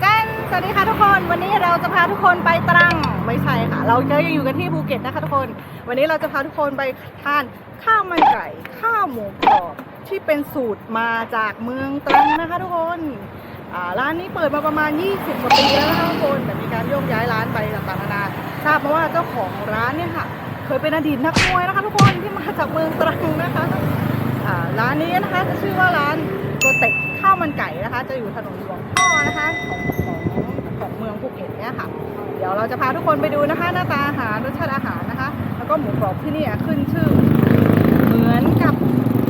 แจ้งสวัสดีค่ะทุกคน วันนี้เราจะพาทุกคนไปตรังไม่ใช่ค่ะ เราจะยังอยู่กันที่ภูเก็ตนะคะทุกคน วันนี้เราจะพาทุกคนไปทานข้าวมันไก่ข้าวหมูกรอบที่เป็นสูตรมาจากเมืองตรังนะคะทุกคนร้านนี้เปิดมาประมาณ 20กว่าปีแล้วนะคะทุกคนแต่มีการโยกย้ายร้านไปต่างๆนานาทราบมาว่าเจ้าของร้านเนี่ยค่ะ เคยเป็นอดีตนักมวยนะคะทุกคนที่มาจากเมืองตรังนะคะร้านนี้นะคะจะชื่อว่าร้านโกเต็ก ข้าวมันไก่นะคะ จะอยู่ถนนหลวงพ่อนะคะของของของเมืองภูเก็ตเนี่ยค่ะ เดี๋ยวเราจะพาทุกคนไปดูนะคะ หน้าตาอาหารรสชาติอาหารนะคะ แล้วก็หมูกรอบที่นี่ขึ้นชื่อ เหมือนกับ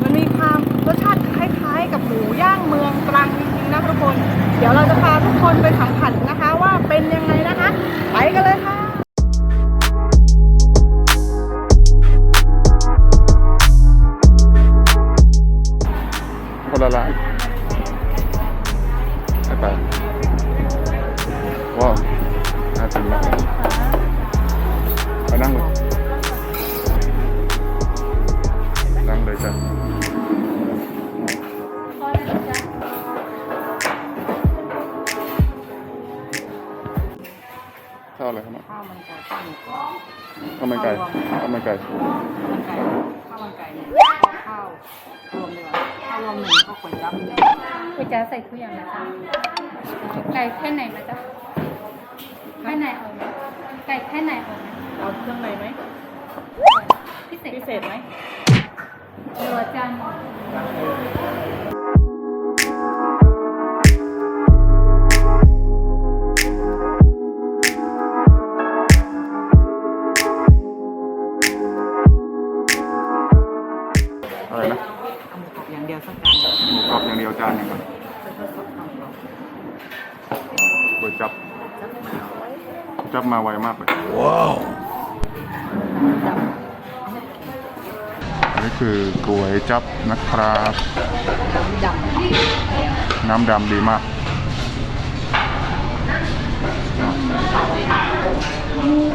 มันมีความรสชาติคล้ายๆ กับหมูย่างเมืองตรังจริงๆนะทุกคน เดี๋ยวเราจะพาทุกคนไปสัมผัสนะคะ ว่าเป็นยังไงนะคะ ไปกันเลยค่ะ น่ากินมากเลยไปนั่งเลยนั่งเลยจ้ะข้าวอะไรครับข้าวมันไก่ข้าวหมูกรอบข้าวมันไก่ข้าวมันไก่ข้าวมันไก่ข้าวมันไก่เนี่ยข้าวรวมดีกว่าข้าวรวมหนึ่งข้าวก๋วยจั๊บก๋วยจั๊บใส่ทุกอย่างนะจ๊ะไก่แค่ไหนมาจ๊ะ แค่ไหนเอาไหมไก่แค่ไหนเอาไหมเอาเครื่องในไหมพิเศษพิเศษไหมเหลือจานอ จับมาไวมากเลยจับอันนี้คือก๋วยจับนะครับดำน้ำดำดีมาก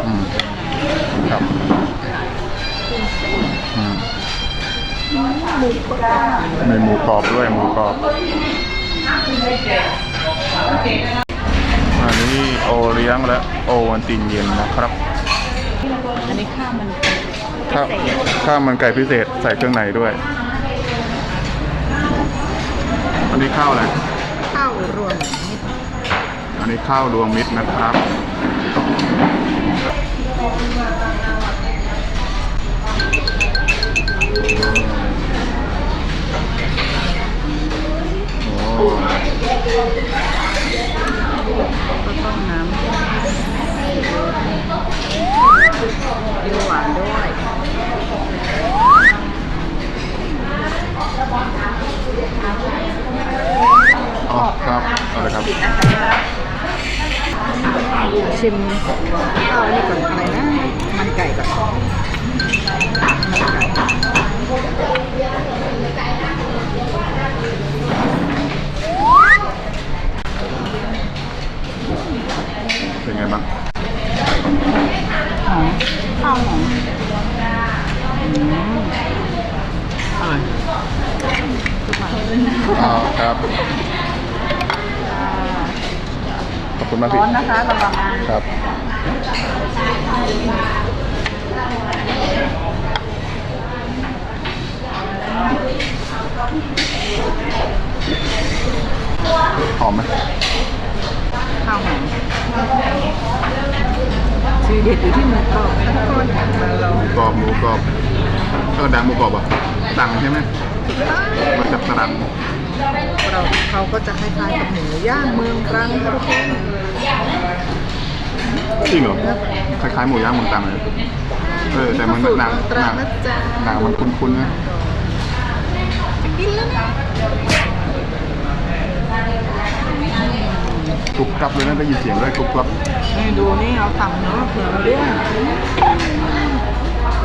อืมครับอืมมีหมูกรอบด้วยหมูกรอบ อันนี้โอเลี้ยงและโอวันตินเย็นนะครับอันนี้ข้าวมันข้าวข้าวมันไก่พิเศษใส่เครื่องในด้วย อันนี้ข้าวอะไร ข้าวรวมนิดอันนี้ข้าวรวมมิตรนะครับ โอ้ ก็ต้มน้ำเดียวหวานด้วยอ๋อครับเอาเลยครับ ชิมข้าวนี่ก่อนอะไรนะมัน คุณมากพี่ร้อนนะคะระวังนะครับหอมไหมข้าวหอมชื่อเด็ดอยู่ที่หมูกรอบนะทุกคนมาลองหมูกรอบหมูกรอบก็ดังหมูกรอบอะสั่งใช่ไหมมาจากตรังเราเขาก็จะคล้ายๆกับหมูย่างเมืองตรังค่ะทุกคน จริงเหรอคล้ายๆหมูย่างเมืองตรังเลยเออแต่มันสูตรหนังเมืองตรัหนังงนะจ๊ะหนังมันคุ้นๆนะจะกินแล้วนะกรุบกรับเลยนะได้ยินเสียงด้วยกรุบกรับนี่ดูนี่เอาตำเนื้อเผือกมาด้วย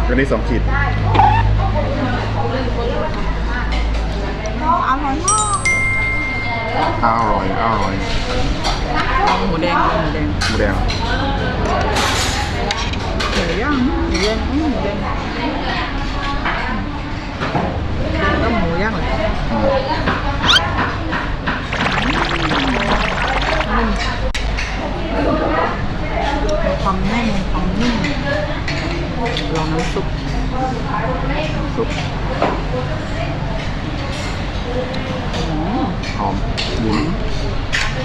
อันนี้สองขีดอร่อยมากอร่อยอร่อย เอาหมูแดงเอาหมูแดงหมูแดงหมูย่างหมูแดง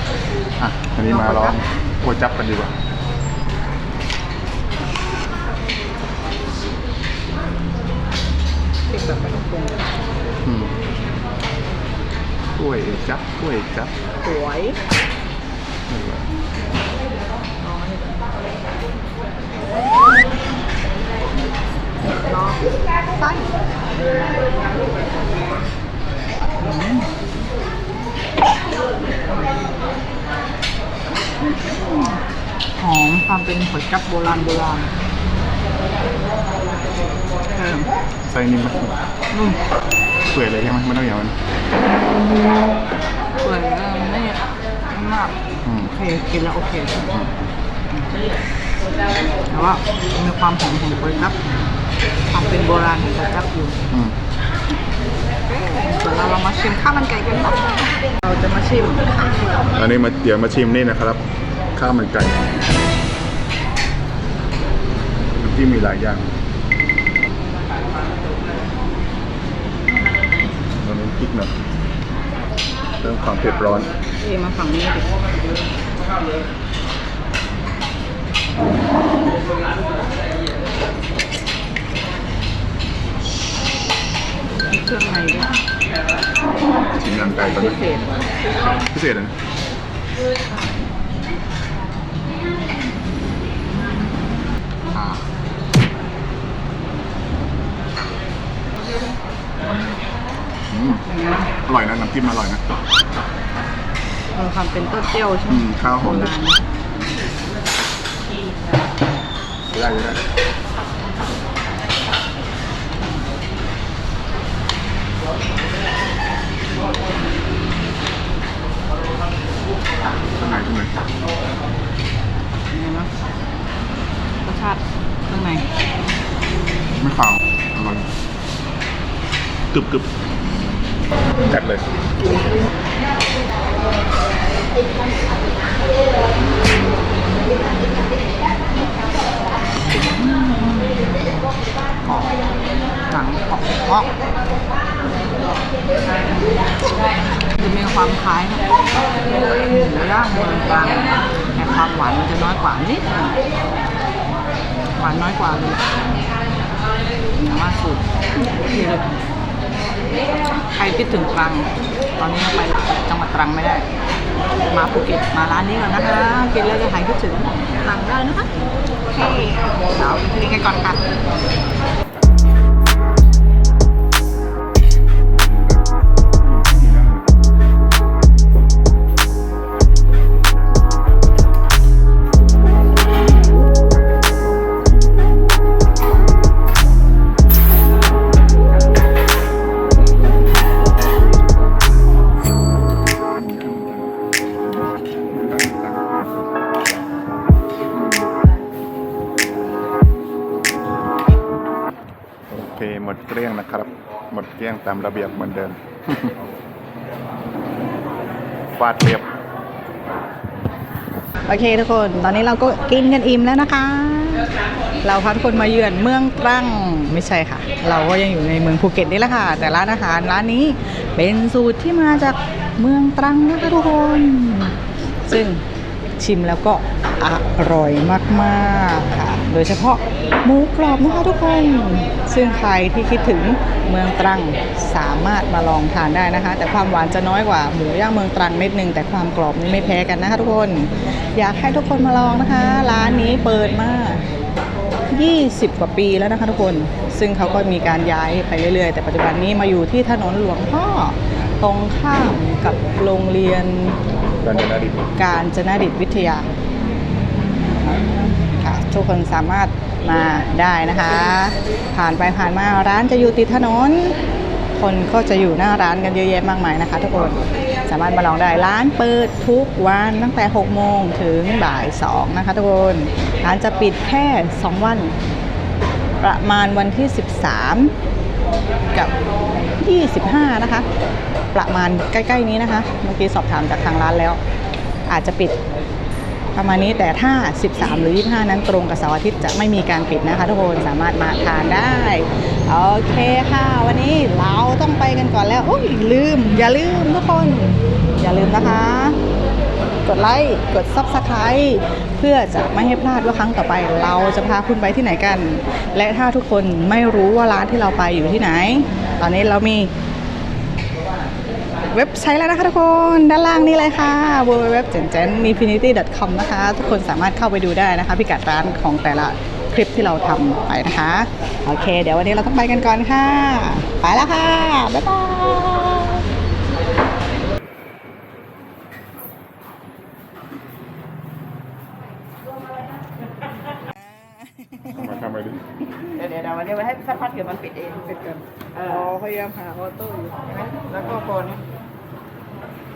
อืมหมูแดงแล้วหมูย่างเหรออืมนิ่มมีความแน่นมีความนุ่มลองน้ำซุปซุปอืมหอมดีอะอันนี้มาลองก๋วยจับกันดีกว่าพริกแบบไม่ต้องปรุงอืมกล้วยจับกล้วยจับ สวย นี่แหละ ลองให้ดูลองไส้อืมหอมความ เป็นก๋วยจั๊บโบราณโบราณเออไส้นิ่มไหมนุ่มเปื่อยเลยใช่ไหมไม่ต้องอย่างนั้นเปื่อยแล้วไม่ไม่มากอืมโอเคกินแล้วโอเคอืมแต่ว่ามีความหอมของก๋วยจั๊บความเป็นโบราณของก๋วยจั๊บอยู่อืมเดี๋ยวเราลองมาชิมข้าวมันไก่กันบ้างเราจะมาชิมอันนี้มาเดี๋ยวมาชิมนี่นะครับ ข้าวมันไก่ น้ำจิ้มมีหลายอย่างตอนนี้พริกหน่อยเริ่มความเผ็ดร้อนเอมาฝั่งนี้ดิมีเครื่องในด้วยชิมยางไก่ตอนพินี้เศษพิเศษเลยนะ อืมอย่างนั้นอร่อยนะน้ำจิ้มอร่อยนะมีความเป็นเต้าเจี้ยวใช่ไหมอืมข้าวหโบอมราณได้ได้ข้างในข้างในยังไงเนาะรสชาติข้างในไม่ขาวอร่อยกรึบกรึบ จัดเลยหนังออกออกจะมีความคล้ายกับหมูย่างเมืองตรังแต่ความหวานมันจะน้อยกว่านิดหวานน้อยกว่าเลยแต่ว่าสูตรนี่เลย ใครคิดถึงตรัง ตอนนี้ไปจังหวัดตรังไม่ได้ มาภูเก็ตมาร้านนี้ก่อนนะคะ กินแล้วจะหายคิดถึงตรังได้นะคะโอเคเดี๋ยวกินกันก่อนค่ะ หมดเกลี้ยงตามระเบียบเหมือนเดิมฟาดเรียบ โอเคทุกคน ตอนนี้เราก็กินกันอิ่มแล้วนะคะ เราพาทุกคนมาเยือนเมืองตรังไม่ใช่ค่ะ เราก็ยังอยู่ในเมืองภูเก็ตนี่แหละค่ะ แต่ร้านอาหารร้านนี้เป็นสูตรที่มาจากเมืองตรังนะคะทุกคน ซึ่งชิมแล้วก็ อร่อยมากๆค่ะ โดยเฉพาะหมูกรอบนะคะทุกคน ซึ่งใครที่คิดถึงเมืองตรังสามารถมาลองทานได้นะคะ แต่ความหวานจะน้อยกว่าหมูย่างเมืองตรังนิดนึงแต่ความกรอบนี่ไม่แพ้กันนะคะทุกคน อยากให้ทุกคนมาลองนะคะ ร้านนี้เปิดมา20 กว่าปีแล้วนะคะทุกคน ซึ่งเขาก็มีการย้ายไปเรื่อยๆ แต่ปัจจุบันนี้มาอยู่ที่ถนนหลวงพ่อ ตรงข้ามกับโรงเรียนการเดินอดีตการจนดิตวิทยา ค่ะทุกคนสามารถมาได้นะคะ ผ่านไปผ่านมาร้านจะอยู่ติดถนน คนก็จะอยู่หน้าร้านกันเยอะแยะมากมายนะคะ ทุกคนสามารถมาลองได้ร้านเปิดทุกวันตั้งแต่ 6 โมงถึงบ่าย 2 นะคะทุกคนร้านจะปิดแค่ 2 วัน ประมาณวันที่ 13 กับ 25 นะคะ ประมาณใกล้ ๆ นี้นะคะ เมื่อกี้สอบถามจากทางร้านแล้ว อาจจะปิด ประมาณนี้แต่ถ้า 13 หรือ 25 นั้นตรงกับเสาร์อาทิตย์จะไม่มีการปิดนะคะทุกคนสามารถมาทานได้ โอเคค่ะ วันนี้เราต้องไปกันก่อนแล้วโอ้ยลืม อย่าลืมทุกคน อย่าลืมนะคะ กดไลค์กด Subscribe เพื่อจะไม่ให้พลาดว่าครั้งต่อไป เราจะพาคุณไปที่ไหนกัน และถ้าทุกคนไม่รู้ว่าร้านที่เราไปอยู่ที่ไหน ตอนนี้เรามี เว็บไซต์แล้วนะคะทุกคนด้านล่างนี่เลยค่ะ www เจนเจน infinity com นะคะ ทุกคนสามารถเข้าไปดูได้นะคะ พิกัดร้านของแต่ละคลิปที่เราทำไปนะคะ โอเค เดี๋ยววันนี้เราต้องไปกันก่อนค่ะ ไปแล้วค่ะ บ๊ายบายมาทำไปดิเดี๋ยวเดี๋ยววันนี้ไว้ให้สักพักเดี๋ยวมันปิดเองปิดกันเออ๋ออพยายามหาออโต้อยู่แล้วก็กดน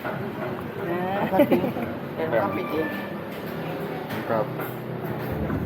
ะแล้ว